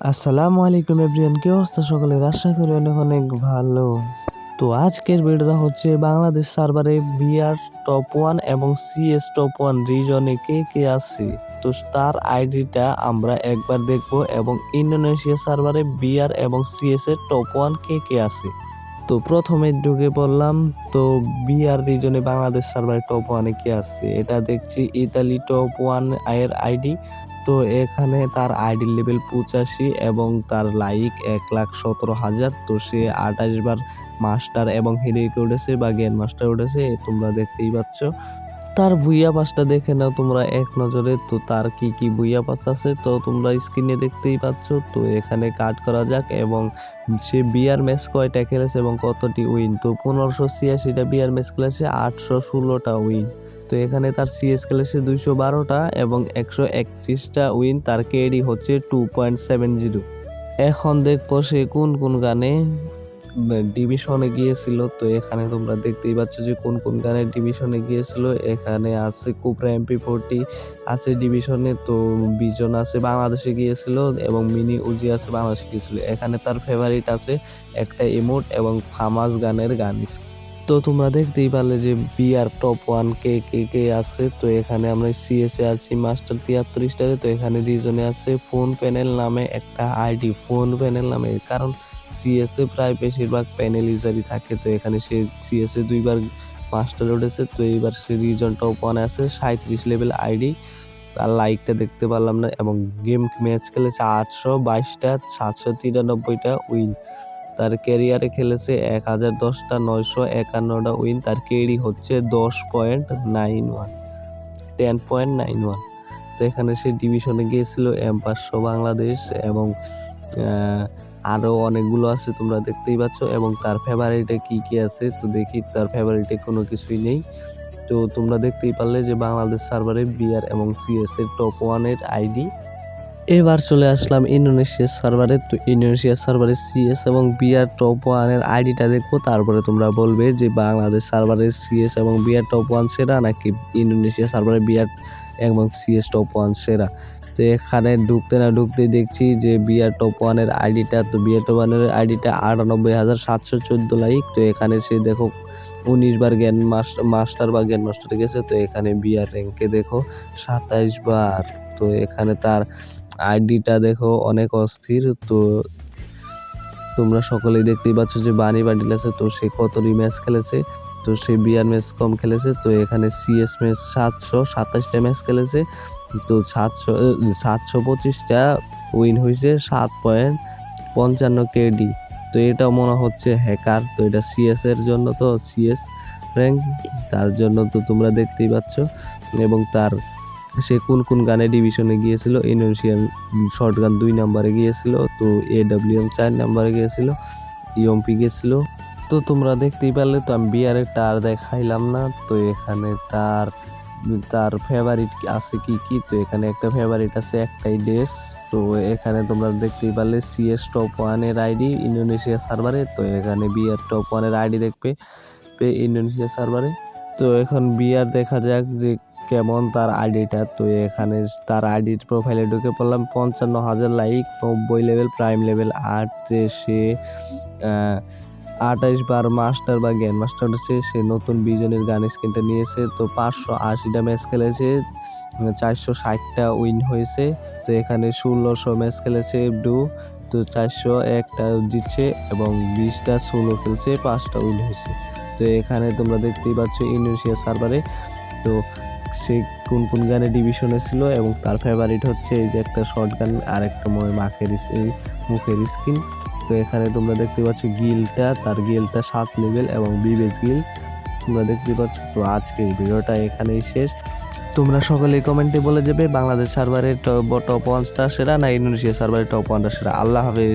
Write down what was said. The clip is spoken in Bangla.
আসসালামু আলাইকুম এভরিয়ান কি অবস্থা সকলে আশা করি অনেক অনেক ভালো। তো আজকের ভিডিওটা হচ্ছে বাংলাদেশ সার্ভারে বিআর টপ ওয়ান এবং সিএস টপ ওয়ান রিজনে কে কে আছে? তো তার আইডিটা আমরা একবার দেখব এবং ইন্দোনেশিয়া সার্ভারে বিআর এবং সিএস এর টপ ওয়ান কে কে আছে? তো প্রথমে ঢুকে পড়লাম, তো বিআর রিজনে বাংলাদেশ সার্ভারে টপ ওয়ানে কে আছে? এটা দেখছি ইতালি টপ ওয়ানের আইডি তো এখানে তার আইডি লেভেল পঁচাশি এবং তার লাইক এক লাখ সতেরো হাজার। তো সে আঠাশ বার মাস্টার এবং হিরোইকে উঠেছে বা জ্ঞান মাস্টার উঠেছে তোমরা দেখতেই পাচ্ছ। তার ভুইয়া পাসটা দেখে নাও তোমরা এক নজরে। তো তার কি কি ভুইয়া পাস আছে তো তোমরা স্ক্রিনে দেখতেই পাচ্ছ। তো এখানে কাট করা যাক এবং সে বিয়ার ম্যাচ কয়টা খেলেছে এবং কতটি উইন তো পনেরোশো ছিয়াশিটা বিয়ার ম্যাচ খেলেছে, আটশো ষোলোটা উইন তো এখানে তার সিএস খেলেছে দুইশো বারোটা এবং একশো একত্রিশটা উইন তার কেডি হচ্ছে টু পয়েন্ট সেভেন জিরো এখন দেখব সে কোন কোন গানে ডিভিশনে গিয়েছিল। তো এখানে তোমরা দেখতেই পাচ্ছ যে কোন কোন গানে ডিভিশনে গিয়েছিল। এখানে আছে কোবরা এমপি ফোরটি আছে ডিভিশনে তো বিজন আছে বাংলাদেশে গিয়েছিল এবং মিনি উজি আছে বাংলাদেশে গিয়েছিল। এখানে তার ফেভারিট আছে একটা ইমোট এবং ফামাস গানের গান। তো তোমরা দেখতেই পারলে যে বিআর টপ ওয়ান কে কে কে আছে। তো এখানে আমরা সিএস এ আছি মাস্টার তিয়াত্তর স্টারে তো এখানে রিজনে আছে। ফোন প্যানেল নামে একটা আইডি ফোন প্যানেল নামে। কারণ সিএসএ প্রায় বেশিরভাগ প্যানেল ইউজারই থাকে। তো এখানে সে সিএস এ দুইবার মাস্টার উঠেছে। তো এইবার সে রিজন টপ ওয়ান আছে। সাঁত্রিশ লেভেল আইডি তার লাইকটা দেখতে পারলাম না। এবং গেম ম্যাচ খেলেছে আটশো বাইশটা, সাতশো তিরানব্বইটা উইন তার ক্যারিয়ারে খেলেছে এক হাজার দশটা নয়শো একান্নটা উইন তার কেডি হচ্ছে দশ point nine one ten point nine one তো এখানে সে ডিভিশনে গিয়েছিল এম পাঁচশো বাংলাদেশ এবং আরও অনেকগুলো আছে তোমরা দেখতেই পাচ্ছ, এবং তার ফেভারিটে কি কি আছে, তো দেখি তার ফেভারিটে কোনো কিছুই নেই। তো তোমরা দেখতেই পারলে যে বাংলাদেশ সার্ভারে বিআর এবং সিএস এর টপ ওয়ানের আইডি এবার চলে আসলাম ইন্দোনেশিয়ার সার্ভারে। তো ইন্দোনেশিয়ার সার্ভারে সিএস এবং বিআর টপ ওয়ানের আইডিটা দেখব তারপরে তোমরা বলবে যে বাংলাদেশ সার্ভারে সিএস এবং বিআর টপ ওয়ান সেরা, নাকি ইন্দোনেশিয়া সার্ভারে বিআর এবং সিএস টপ ওয়ান সেরা? তো এখানে ঢুকতে না ঢুকতেই দেখছি যে বিআর টপ ওয়ানের আইডিটা তো বিআর টপ ওয়ানের আইডিটা আটানব্বই হাজার সাতশো চোদ্দ লাইক। তো এখানে সে দেখো উনিশ বার জ্ঞান মাস্টার বা জ্ঞান মাস্টার গেছে, তো এখানে বিআর র্যাঙ্কে দেখো সাতাইশ বার। তো এখানে তার আইডিটা দেখো অনেক অস্থির, তো তোমরা সকলেই দেখতেই পাচ্ছ যে বানি বান্ডিল আছে, তো সে কতটি ম্যাচ খেলেছে, তো সে বিয়ার ম্যাচ কম খেলেছে, তো এখানে সিএস ম্যাচ সাতশো সাতাশটা ম্যাচ খেলেছে, তো সাতশো সাতশো পঁচিশটা উইন হয়েছে, সাত পয়েন্ট পঞ্চান্ন কেডি তো এটা মনে হচ্ছে হ্যাকার তো এটা সিএস এর জন্য তো সিএস র্যাঙ্ক তার জন্য তো তোমরা দেখতেই পাচ্ছ। এবং তার, সে কোন কোন গানে ডিভিশনে গিয়েছিল ইন্দোনেশিয়ান শর্ট গান দুই নাম্বারে গিয়েছিল, তো এ ডাব্লিউএম চার নাম্বারে গিয়েছিল ইএমপি গিয়েছিল। তো তোমরা দেখতেই পারলে তো আমি বিয়ারের টার দেখাইলাম না, তো এখানে তার তার ফেভারিট আছে কি কি, তো এখানে একটা ফেভারিট আছে, একটাই ড্রেস তো এখানে তোমরা দেখতেই পারলে সিএস টপ ওয়ানের আইডি ইন্দোনেশিয়া সার্ভারে তো এখানে বিয়ার টপ ওয়ানের আইডি দেখবে পে ইন্দোনেশিয়া সার্ভারে তো এখন বিয়ার দেখা যাক যে কেমন তার আইডিটা তো এখানে তার আইডির প্রোফাইলে ঢুকে পড়লাম, পঞ্চান্ন হাজার লাইক নব্বই লেভেল প্রাইম লেভেল আট যে সে আঠাইশ বার মাস্টার বা জ্ঞান মাস্টার সে নতুন বিজনের গান স্ক্রিনটা নিয়েছে। তো পাঁচশো আশিটা ম্যাচ খেলেছে। চারশো ষাটটা উইন হয়েছে। তো এখানে ষোলোশো ম্যাচ খেলেছে ডু তো চারশো একটা জিতছে এবং বিশটা ষোলো খেলছে, পাঁচটা উইন হয়েছে। তো এখানে তোমরা দেখতেই পাচ্ছ ইন্দোনেশিয়া সার্ভারে তো সে কোন কোন গানে ডিভিশনে ছিল এবং তার ফেভারিট হচ্ছে এই যে একটা শর্ট গান, আর একটা মাখের এই মুখের স্কিন তো এখানে তোমরা দেখতে পাচ্ছ গিলটা, তার গিলটা সাত লেভেল এবং বিবেজ গিল। তোমরা দেখতে পাচ্ছ তো আজকের ভিডিওটা এখানেই শেষ। তোমরা সকলে কমেন্টে বলে যাবে বাংলাদেশ সার্ভারের টপ ওয়ানটা সেরা না ইন্দোনেশিয়া সার্ভারের টপ ওয়ানটা সেরা? আল্লাহ হাফেজ।